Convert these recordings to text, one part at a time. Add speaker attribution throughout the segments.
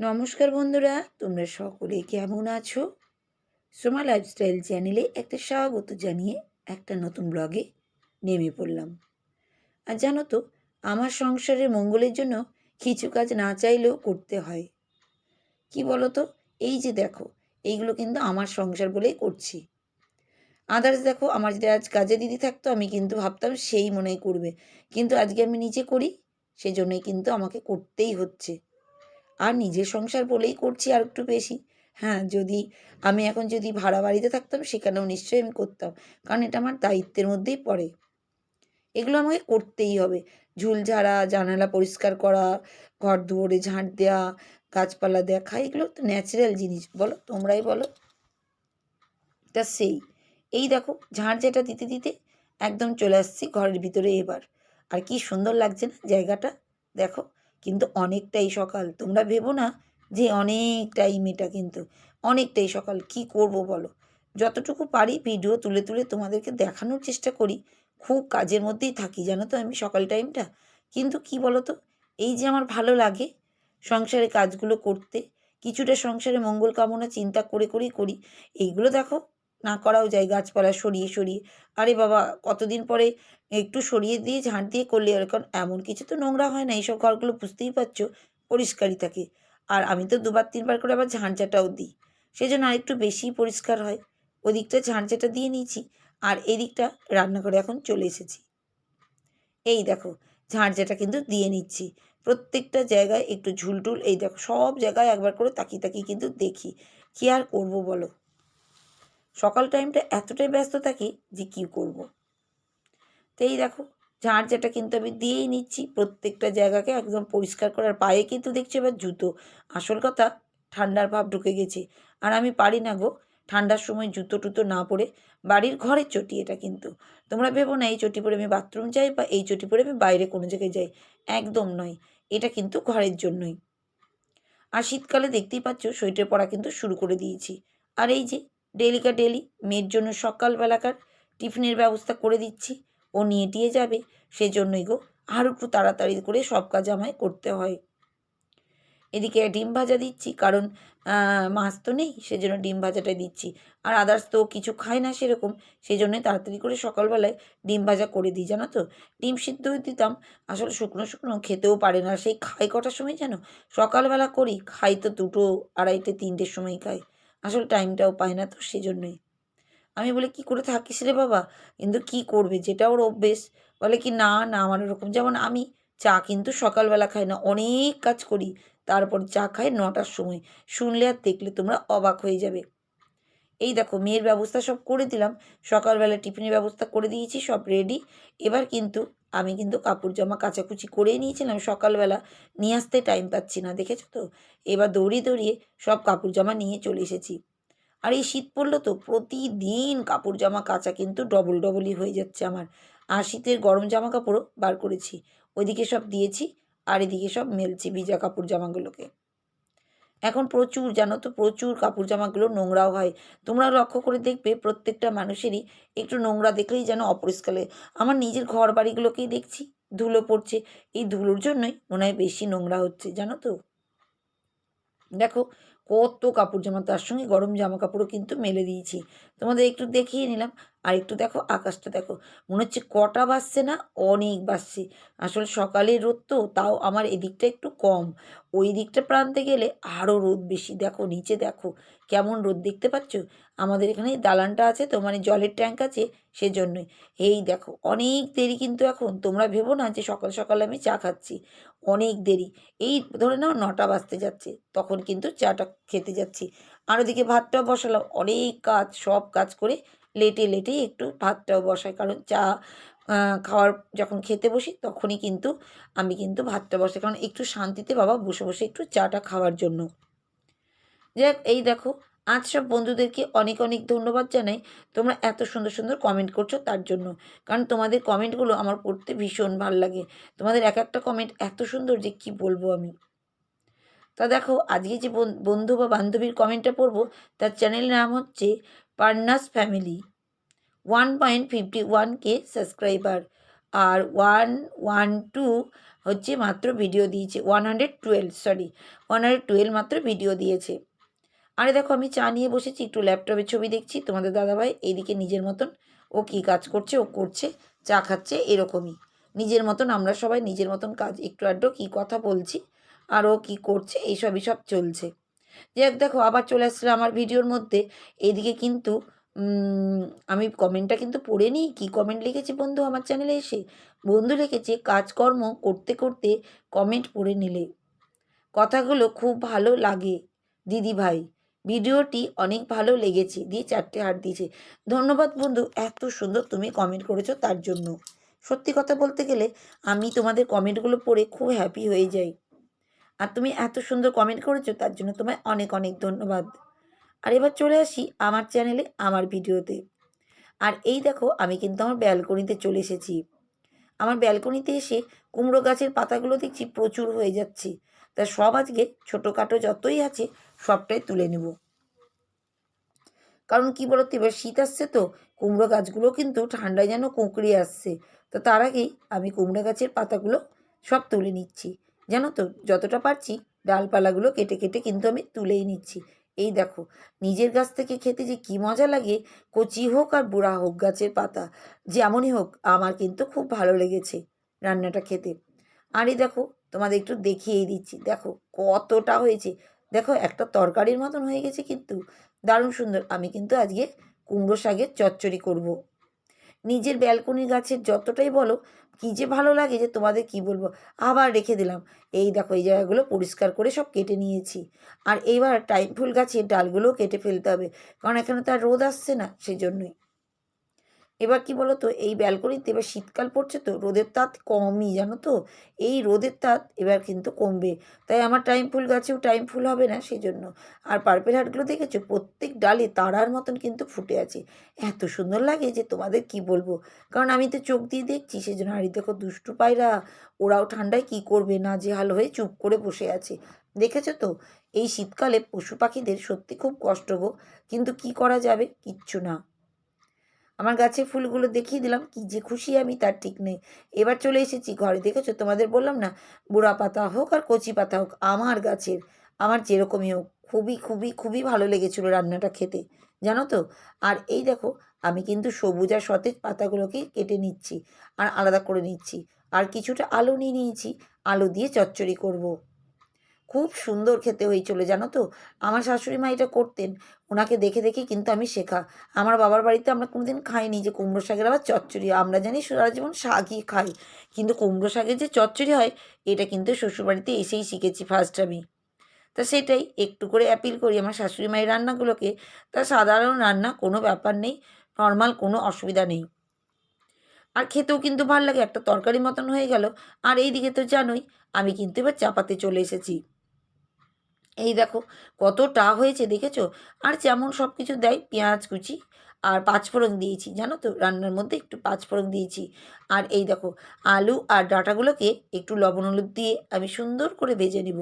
Speaker 1: নমস্কার বন্ধুরা, তোমরা সকলে কেমন আছো? সোমা লাইফস্টাইল চ্যানেলে একটা স্বাগত জানিয়ে একটা নতুন ব্লগে নেমে পড়লাম। আর জানো তো, আমার সংসারের মঙ্গলের জন্য কিছু কাজ না চাইলেও করতে হয়। কি বলো তো এই যে দেখো, এইগুলো কিন্তু আমার সংসার বলেই করছি। আদার্স দেখো, আমার যদি আজ কাজে দিদি থাকতো, আমি কিন্তু ভাবতাম সেই মনে করবে। কিন্তু আজকে আমি নিজে করি, সেজন্যই কিন্তু আমাকে করতেই হচ্ছে। আর নিজের সংসার বলেই করছি আর একটু বেশি। হ্যাঁ যদি আমি এখন যদি ভাড়া বাড়িতে থাকতাম, সেখানেও নিশ্চয়ই আমি করতাম। কারণ এটা আমার দায়িত্বের মধ্যেই পড়ে। এগুলো আমাকে করতেই হবে। ঝুল ঝাড়া, জানালা পরিষ্কার করা, ঘর দুয়ারে ঝাঁট দেওয়া গাছপালা দেখা, এগুলো তো ন্যাচারাল জিনিস। বলো, তোমরাই বলো। তা সেই। এই দেখো, ঝাঁট যেটা দিতে দিতে একদম চলে আসছি ঘরের ভিতরে এবার। আর কি সুন্দর লাগছে না জায়গাটা? দেখো কিন্তু অনেকটাই সকাল। তোমরা ভেবো না যে অনেক টাইম এটা কিন্তু। অনেকটাই সকাল। কি করব বলো? যতটুকু পারি ভিডিও তুলে তুলে তোমাদেরকে দেখানোর চেষ্টা করি। খুব কাজের মধ্যেই থাকি, জানো তো আমি সকাল টাইমটা। কিন্তু কি বলো তো এই যে আমার ভালো লাগে সংসারে কাজগুলো করতে, কিছুটা সংসারে মঙ্গল কামনা চিন্তা করে করেই করি। এইগুলো দেখো, না করাও যায়, গাছপালা সরিয়ে সরিয়ে। আরে বাবা, কতদিন পরে একটু সরিয়ে দিয়ে ঝাঁট দিয়ে করলে আর কারণ এমন কিছু তো নোংরা হয় না, এইসব ঘরগুলো বুঝতেই পারছ, পরিষ্কারই থাকে। আর আমি তো দুবার, তিনবার করে আবার ঝাঁঝাটাও দিই সেই জন্য আরেকটু বেশিই পরিষ্কার হয়। ওদিকটা ঝাঁঝাটা দিয়ে নিয়েছি, আর এদিকটা রান্নাঘরে এখন চলে এসেছি। এই দেখো ঝাঁঝাটা কিন্তু দিয়ে নিচ্ছি। প্রত্যেকটা জায়গায় একটু ঝুলটুল, এই দেখো, সব জায়গায় একবার করে তাকিয়ে তাকিয়ে কিন্তু দেখি, কী আর করব বলো? সকাল টাইমটা এতটাই ব্যস্ত থাকি যে কী করব। তো এই দেখো ঝাঁট যেটা কিন্তু আমি দিয়েই নিচ্ছি। প্রত্যেকটা জায়গাকে একদম পরিষ্কার করার পায়ে কিন্তু দেখছি এবার জুতো। আসল কথা, ঠান্ডার ভাব ঢুকে গেছে। আর আমি পারি না গো, ঠান্ডার সময় জুতো টুতো না পরে বাড়ির ঘরের চটি এটা কিন্তু। তোমরা ভেবো না, এই চটি পরে আমি বাথরুম যাই বা এই চটি পরে আমি বাইরে কোনো জায়গায় যাই। একদম নয়, এটা কিন্তু ঘরের জন্যই। আর শীতকালে দেখতেই পাচ্ছ, সোয়েটার পরা কিন্তু শুরু করে দিয়েছি। আর এই যে, ডেলিকা ডেলি, মেয়ের জন্য সকালবেলাকার টিফিনের ব্যবস্থা করে দিচ্ছি। ও নিয়ে যাবে। সেজন্যই গো আরও একটু তাড়াতাড়ি করে সব কাজ আমায় করতে হয়। এদিকে ডিম ভাজা দিচ্ছি, কারণ মাছ তো নেই, সেজন্য ডিম ভাজাটাই দিচ্ছি। আর আদার্স তো কিছু খায় না সেরকম সেই জন্যই তাড়াতাড়ি করে সকালবেলায় ডিম ভাজা করে দিই, জানো তো? ডিম সিদ্ধ দিতাম, আসলে শুকনো শুকনো, খেতেও পারে না। সেই খাই কটার সময় জানো? সকালবেলা করি, খাই তো দুটো, আড়াইটে, তিনটের সময় খাই। আসলে টাইমটাও পায় না তো, সেজন্যই। আমি বলি, কি করে থাকিস রে বাবা? কিন্তু কি করবে? যেটা ওর অভ্যেস। বলে কি, না না, আমার ওরকম যেমন আমি চা কিন্তু সকালবেলা খাই না, অনেক কাজ করি। তারপর চা খাই নটার সময়। শুনলে আর দেখলে তোমরা অবাক হয়ে যাবে। এই দেখো, মেয়ের ব্যবস্থা সব করে দিলাম। সকালবেলা টিফিনের ব্যবস্থা করে দিয়েছি, সব রেডি এবার কিন্তু আমি কিন্তু কাপড় জামা কাচাকুচি করে নিয়েছিলাম। সকালবেলা নিয়ে আসতে টাইম পাচ্ছি না, দেখেছ তো? এবার দৌড়িয়ে দৌড়িয়ে সব কাপড় জামা নিয়ে চলে এসেছি। আর এই শীত পড়ল তো প্রতিদিন কাপড় জামা কাচা কিন্তু ডবল ডবলই হয়ে যাচ্ছে আমার। আর শীতের গরম জামা কাপড়ও বার করেছি। ওইদিকে সব দিয়েছি আর এদিকে সব মেলছি ভিজা কাপড় জামাগুলোকে। এখন প্রচুর, জানো তো, প্রচুর কাপড় জামাগুলো নোংরাও হয়। তোমরা লক্ষ্য করে দেখবে প্রত্যেকটা মানুষেরই একটু নোংরা দেখলেই যেন অপরিষ্কার। আমার নিজের ঘর বাড়িগুলোকেই দেখছি, ধুলো পড়ছে। এই ধুলোর জন্যই মনে হয় বেশি নোংরা হচ্ছে, জানো তো। দেখো কত কাপড় জামা, তার সঙ্গে গরম জামা কাপড়ও কিন্তু মেলে দিয়েছি। তোমাদের একটু দেখিয়ে নিলাম। আর একটু দেখো, আকাশটা দেখো। মনে হচ্ছে কটা বাজছে না? অনেক বাজছে। আসলে সকালে রোদ তো, তাও আমার এদিকটা একটু কম। ওই দিকটা প্রান্তে গেলে আরও রোদ বেশি। দেখো, নিচে দেখো, কেমন রোদ দেখতে পাচ্ছ? আমাদের এখানে দালানটা আছে তো মানে জলের ট্যাঙ্ক আছে সেজন্যই। এই দেখো, অনেক দেরি কিন্তু এখন। তোমরা ভেবো না যে সকাল সকাল আমি চা খাচ্ছি। অনেক দেরি। এই ধরে নাও নটা বাজতে যাচ্ছে, তখন কিন্তু চাটা খেতে যাচ্ছি। আর ওদিকে ভাতটাও বসালাম। অনেক কাজ, সব কাজ করে লেটে লেটে একটু ভাতটাও বসাই। কারণ চা খাওয়ার যখন খেতে বসি তখনই কিন্তু আমি কিন্তু ভাতটা বসাই। কারণ একটু শান্তিতে বাবা বসে বসে একটু চাটা খাওয়ার জন্য। যাক, এই দেখো, আজ সব বন্ধুদেরকে অনেক অনেক ধন্যবাদ জানাই। তোমরা এত সুন্দর সুন্দর কমেন্ট করছ তার জন্য। কারণ তোমাদের কমেন্টগুলো আমার পড়তে ভীষণ ভালো লাগে। তোমাদের এক একটা কমেন্ট এত সুন্দর যে কি বলব আমি? তা দেখো, আজকে যে বন্ধু বা বান্ধবীর কমেন্টটা পড়ব, তার চ্যানেলের নাম হচ্ছে Parna's family one point fifty one K subscriber আর ওয়ান ওয়ান টু হচ্ছে মাত্র ভিডিও দিয়েছে। One hundred twelve sorry one hundred twelve মাত্র ভিডিও দিয়েছে। আরে দেখো, আমি চা নিয়ে বসেছি, একটু ল্যাপটপে ছবি দেখছি। তোমাদের দাদাভাই এইদিকে নিজের মতন, ও কী কাজ করছে, ও করছে, চা খাচ্ছে এরকমই। নিজের মতন, আমরা সবাই নিজের মতন কাজ, একটু আড্ডো, কী কথা বলছি, আর ও কী করছে, এইসবই সব চলছে। যাক দেখো আবার চলে আসছিল আমার ভিডিওর মধ্যে। এদিকে কিন্তু আমি কমেন্টটা কিন্তু পড়ে নিই। কি কমেন্ট লিখেছে বন্ধু আমার চ্যানেলে এসে? বন্ধু লিখেছে, কাজকর্ম করতে করতে কমেন্ট পড়ে নিলে। কথাগুলো খুব ভালো লাগে, দিদি ভাই। ভিডিওটি অনেক ভালো লেগেছে। দিয়ে চারটে হাট দিয়েছে। ধন্যবাদ বন্ধু, এত সুন্দর তুমি কমেন্ট করেছ তার জন্য। সত্যি কথা বলতে গেলে আমি তোমাদের কমেন্টগুলো পড়ে খুব হ্যাপি হয়ে যাই। আর তুমি এত সুন্দর কমেন্ট করেছ, তার জন্য তোমায় অনেক অনেক ধন্যবাদ। আর এবার চলে আসি আমার চ্যানেলে আমার ভিডিওতে আর এই দেখো, আমি কিন্তু আমার ব্যালকনিতে চলে এসেছি। আমার ব্যালকনিতে এসে কুমড়ো গাছের পাতাগুলো দেখছি প্রচুর হয়ে যাচ্ছে। তা সব আজকে ছোটোখাটো যতই আছে, সবটাই তুলে নেব। কারণ কি বলতো, এবার শীত আসছে তো, কুমড়ো গাছগুলো কিন্তু ঠান্ডায় যেন কুঁকড়ে আসছে। তো তার আগেই আমি কুমড়ো গাছের পাতাগুলো সব তুলে নিচ্ছি। জানো তো, যতটা পারছি ডালপালাগুলো কেটে কেটে কিন্তু আমি তুলেই নিচ্ছি। এই দেখো, নিজের গাছ থেকে খেতে যে কী মজা লাগে, কচি হোক আর বুড়া হোক গাছের পাতা, যেমনই হোক আমার কিন্তু খুব ভালো লেগেছে রান্নাটা খেতে। আর দেখো, তোমাদের একটু দেখিয়েই দিচ্ছি। দেখো, কতটা হয়েছে। দেখো, একটা তরকারির মতন হয়ে গেছে কিন্তু, দারুণ সুন্দর। আমি কিন্তু আজকে কুমড়ো শাকের চচ্চড়ি করব। নিজের ব্যালকনি গাছের যতটাই বলো, কী যে ভালো লাগে যে তোমাদের কি বলব? আবার রেখে দিলাম। এই দেখো, এই জায়গাগুলো পরিষ্কার করে সব কেটে নিয়েছি। আর এইবার টাইম ফুল গাছের ডালগুলোও কেটে ফেলতে হবে। কারণ এখানে তো আর রোদ আসছে না সেই জন্যই এবার কি বলো তো এই ব্যালকনিতে এবার শীতকাল পড়ছে তো, রোদের তাপ কমই, জানো তো? এই রোদের তাপ এবার কিন্তু কমবে। তাই আমার টাইম ফুল গাছেও টাইম ফুল হবে না সেই জন্য আর পার্পেল হাটগুলো দেখেছ? প্রত্যেক ডালে তারার মতন কিন্তু ফুটে আছে। এত সুন্দর লাগে যে তোমাদের কি বলব? কারণ আমি তো চোখ দিয়ে দেখছি সেই জন্য আর দেখো দুষ্টু পায়রা, ওরাও ঠান্ডায় কি করবে? না যে হাল হয়ে চুপ করে বসে আছে। দেখেছ তো? এই শীতকালে পশু পাখিদের সত্যি খুব কষ্ট গো। কিন্তু কি করা যাবে? কিচ্ছু না। আমার গাছে ফুলগুলো দেখিয়ে দিলাম, কি যে খুশি আমি, তার ঠিক নেই। এবার চলে এসেছি ঘরে, দেখেছ? তোমাদের বললাম না, বুড়া পাতা হোক আর কচি পাতা হোক, আমার গাছের, আমার যেরকমই হোক, খুবই খুবই খুবই ভালো লেগেছিলো রান্নাটা খেতে, জানো তো? আর এই দেখো, আমি কিন্তু সবুজ আর সতেজ পাতাগুলোকে কেটে নিচ্ছি, আর আলাদা করে নিচ্ছি, আর কিছুটা আলু নিয়ে নিয়েছি, আলু দিয়ে চচ্চড়ি করব। খুব সুন্দর খেতে হয়েছিল, জানো তো? আমার শাশুড়ি মা এটা করতেন। ওনাকে দেখে দেখে কিন্তু আমি শেখা। আমার বাবার বাড়িতে আমরা কোনোদিন খাইনি যে কুমড়ো শাকের আবার চচ্চড়ি। আমরা জানি সারা জীবন শাকই খাই। কিন্তু কুমড়ো শাকের যে চচ্চড়ি হয়, এটা কিন্তু শ্বশুরবাড়িতে এসেই শিখেছি ফার্স্ট আমি। তা সেটাই, একটু করে অ্যাপিল করি আমার শাশুড়ি মায়ের রান্নাগুলোকে। তা সাধারণ রান্না কোনো ব্যাপার নেই নর্মাল কোনো অসুবিধা নেই। আর খেতেও কিন্তু ভালো লাগে, একটা তরকারি মতন হয়ে গেল। আর এই দিকে তো জানোই, আমি কিন্তু এবার চাপাতে চলে এসেছি। এই দেখো, কতটা হয়েছে দেখেছ? আর যেমন সব কিছু দেয় পেঁয়াজ কুচি আর পাঁচফোড়ন দিয়েছি, জানো তো? রান্নার মধ্যে একটু পাঁচফোড়ন দিয়েছি। আর এই দেখো, আলু আর ডাঁটাগুলোকে একটু লবণ হলুদ দিয়ে আমি সুন্দর করে ভেজে নিব।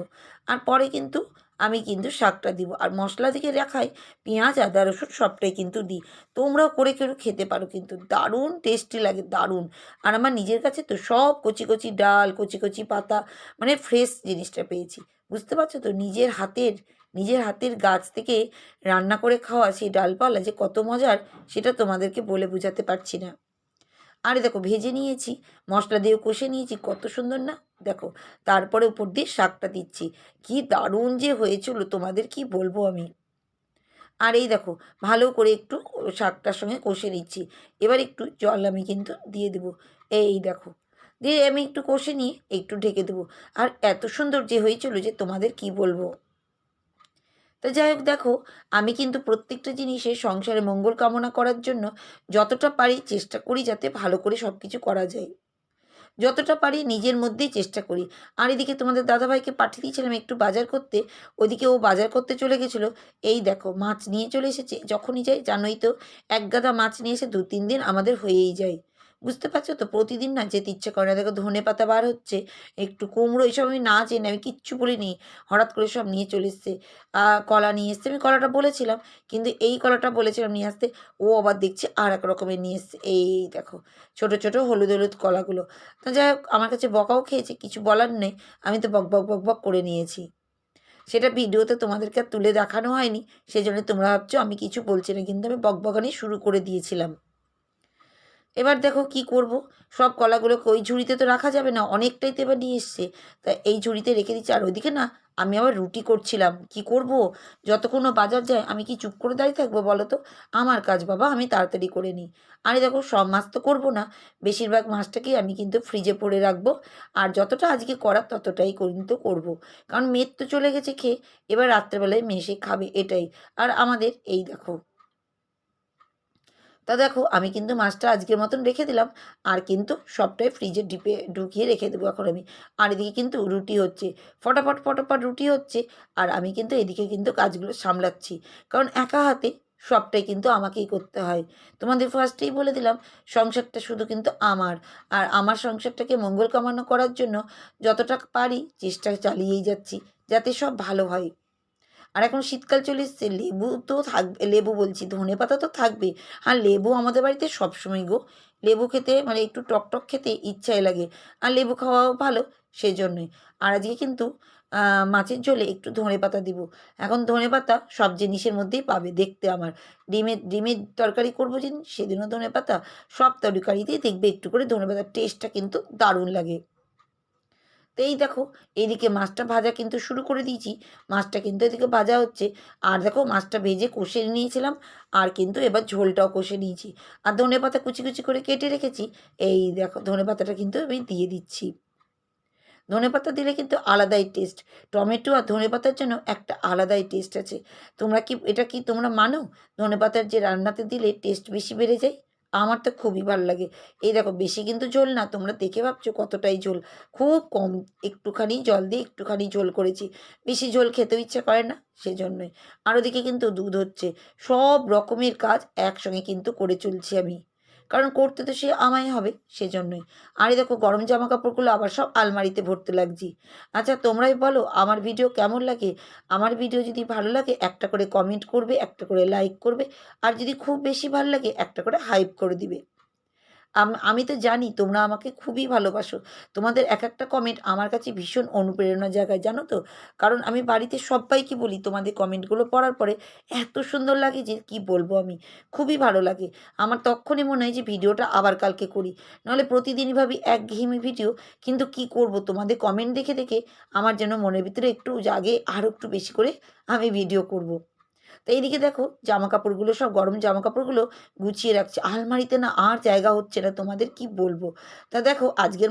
Speaker 1: আর পরে কিন্তু আমি কিন্তু শাকটা দিব। আর মশলা দিকে রাখাই পেঁয়াজ, আদা, রসুন সবটাই কিন্তু দিই। তোমরাও করে কেউ খেতে পারো কিন্তু দারুণ টেস্টি লাগে, দারুণ। আর আমার নিজের কাছে তো সব কচি কচি ডাল, কচি কচি পাতা মানে ফ্রেশ জিনিসটা পেয়েছি। বুঝতে পারছ তো? নিজের হাতের নিজের হাতের গাছ থেকে রান্না করে খাওয়া সেই ডালপালা যে কত মজার, সেটা তোমাদেরকে বলে বোঝাতে পারছি না। আরে দেখো, ভেজে নিয়েছি, মশলা দিয়ে কষে নিয়েছি, কত সুন্দর না? দেখো, তারপরে উপর দিয়ে শাকটা দিচ্ছি। কি দারুণ যে হয়েছিল, তোমাদের কি বলব আমি? আর এই দেখো, ভালো করে একটু শাকটার সঙ্গে কষে নিচ্ছি। এবার একটু জল আমি কিন্তু দিয়ে দেবো। এই দেখো দিয়ে আমি একটু কষে নিয়ে একটু ঢেকে দেবো। আর এত সুন্দর যে হয়েছিল যে তোমাদের কি বলব? তো যাই হোক, দেখো, আমি কিন্তু প্রত্যেকটা জিনিসে সংসারে মঙ্গল কামনা করার জন্য যতটা পারি চেষ্টা করি যাতে ভালো করে সব কিছু করা যায়। যতটা পারি নিজের মধ্যেই চেষ্টা করি। আর এদিকে তোমাদের দাদাভাইকে পাঠিয়ে দিয়েছিলাম একটু বাজার করতে। ওদিকে ও বাজার করতে চলে গেছিল। এই দেখো, মাছ নিয়ে চলে এসেছে। যখনই যাই জানোই তো, এক গাদা মাছ নিয়ে এসে দু তিন দিন আমাদের হয়েই যায়। বুঝতে পারছ তো? প্রতিদিন না যেতে ইচ্ছে করে না। দেখো ধনে পাতা বার হচ্ছে, একটু কুমড়ো এইসব আমি না চেনে আমি কিচ্ছু বলিনি। হঠাৎ করে সব নিয়ে চলে এসছে। কলা নিয়ে এসছে। আমি কলাটা বলেছিলাম, কিন্তু এই কলাটা বলেছিলাম নিয়ে আসতে, ও আবার দেখছি আর এক রকমের নিয়ে এসছে। এই দেখো, ছোট ছোট হলুদ হলুদ কলাগুলো। তো যাই হোক, আমার কাছে বকাও খেয়েছে, কিছু বলার নেই। আমি তো বক বক বক বক করে নিয়েছি। সেটা ভিডিওতে তোমাদেরকে তুলে দেখানো হয়নি। সেই জন্য তোমরা ভাবছ আমি কিছু বলছি না, কিন্তু আমি বকবকানি শুরু করে দিয়েছিলাম। এবার দেখো কি করব? সব কলাগুলোকে ওই ঝুড়িতে তো রাখা যাবে না, অনেকটাই তো এবার নিয়ে এসছে। তা এই ঝুড়িতে রেখে দিচ্ছি, আর ওইদিকে না, আমি আবার রুটি করছিলাম। কি করব? যতক্ষণ বাজার যায়, আমি কি চুপ করে দাঁড়িয়ে থাকব বলো তো? আমার কাজ বাবা, আমি তাড়াতাড়ি করে নিই। আরে দেখো, সব মাছ তো করব না। বেশিরভাগ মাছটাকেই আমি কিন্তু ফ্রিজে পড়ে রাখব। আর যতটা আজকে করার ততটাই কিন্তু করব। কারণ মেয়ের তো চলে গেছে খেয়ে, এবার রাত্রেবেলায় মেয়ে সে খাবে এটাই। আর আমাদের এই দেখো তা দেখো, আমি কিন্তু মাছটা আজকের মতন রেখে দিলাম। আর কিন্তু সবটাই ফ্রিজে ডিপে ঢুকিয়ে রেখে দেবো এখন আমি। আর এদিকে কিন্তু রুটি হচ্ছে। ফটাফট ফটাফট রুটি হচ্ছে। আর আমি কিন্তু এদিকে কিন্তু কাজগুলো সামলাচ্ছি। কারণ একা হাতে সবটাই কিন্তু আমাকেই করতে হয়। তোমাদের ফার্স্টেই বলে দিলাম, সংসারটা শুধু কিন্তু আমার। আর আমার সংসারটাকে মঙ্গল কামানো করার জন্য যতটা পারি চেষ্টা চালিয়েই যাচ্ছি, যাতে সব ভালো হয়। আর এখন শীতকাল চলে এসছে, লেবু তো থাকবে, লেবু বলছি, ধনে পাতা তো থাকবে। আর লেবু আমাদের বাড়িতে সবসময় গো। লেবু খেতে মানে একটু টক টক খেতে ইচ্ছাই লাগে। আর লেবু খাওয়াও ভালো সেই জন্যই আর আজকে কিন্তু মাছের ঝোলে একটু ধনে পাতা দিব। এখন ধনে পাতা সব জিনিসের মধ্যেই পাবে দেখতে আমার। ডিমের ডিমের তরকারি করব যেদিন, সেদিনও ধনে পাতা। সব তরকারিতেই দেখবে একটু করে ধনে পাতার টেস্টটা কিন্তু দারুণ লাগে। তো এই দেখো এইদিকে মাছটা ভাজা কিন্তু শুরু করে দিয়েছি। মাছটা কিন্তু এদিকে ভাজা হচ্ছে। আর দেখো, মাছটা ভেজে কষে নিয়েছিলাম। আর কিন্তু এবার ঝোলটাও কষে নিয়েছি। আর ধনে পাতা কুচি কুচি করে কেটে রেখেছি। এই দেখো, ধনে পাতাটা কিন্তু আমি দিয়ে দিচ্ছি। ধনে পাতা দিলে কিন্তু আলাদাই টেস্ট টমেটো আর ধনে পাতার জন্য একটা আলাদাই টেস্ট আছে। তোমরা কি, এটা কি তোমরা মানো? ধনে পাতার যে রান্নাতে দিলে টেস্ট বেশি বেড়ে যায়? আমার তো খুবই ভালো লাগে। এই দেখো বেশি কিন্তু ঝোল না, তোমরা দেখে ভাবছ কতটাই ঝোল। খুব কম একটুখানি জল দিয়ে একটুখানি ঝোল করেছি। বেশি ঝোল খেতে ইচ্ছে করে না, সেজন্যই। আর ওদিকে কিন্তু দুধ হচ্ছে। সব রকমের কাজ একসঙ্গে কিন্তু করে চলছি আমি। কারণ করতে তো সে আমায় হবে, সেজন্যই। আরে দেখো, গরম জামা কাপড়গুলো আবার সব আলমারিতে ভরতে লাগছি। আচ্ছা তোমরাই বলো, আমার ভিডিও কেমন লাগে? আমার ভিডিও যদি ভালো লাগে, একটা করে কমেন্ট করবে, একটা করে লাইক করবে, আর যদি খুব বেশি ভালো লাগে, একটা করে হাইপ করে দিবে। আমি তো জানি তোমরা আমাকে খুবই ভালোবাসো। তোমাদের এক একটা কমেন্ট আমার কাছে ভীষণ অনুপ্রেরণা জায়গায় জানো তো? কারণ আমি বাড়িতে সবাইকে বলি তোমাদের কমেন্টগুলো পড়ার পরে এত সুন্দর লাগে যে কি বলব আমি? খুবই ভালো লাগে। আমার তখনই মনে হয় যে ভিডিওটা আবার কালকে করি। নাহলে প্রতিদিনই ভাবি একঘেয়েমি ভিডিও, কিন্তু কি করব? তোমাদের কমেন্ট দেখে দেখে আমার যেন মনের ভিতরে একটু জাগে আরও একটু বেশি করে আমি ভিডিও করব। তো এইদিকে দেখো জামা কাপড়গুলো সব, গরম জামা কাপড়গুলো গুছিয়ে রাখছে। আলমারিতে না আর জায়গা হচ্ছে না, তোমাদের কি বলব? তা দেখো, আজকের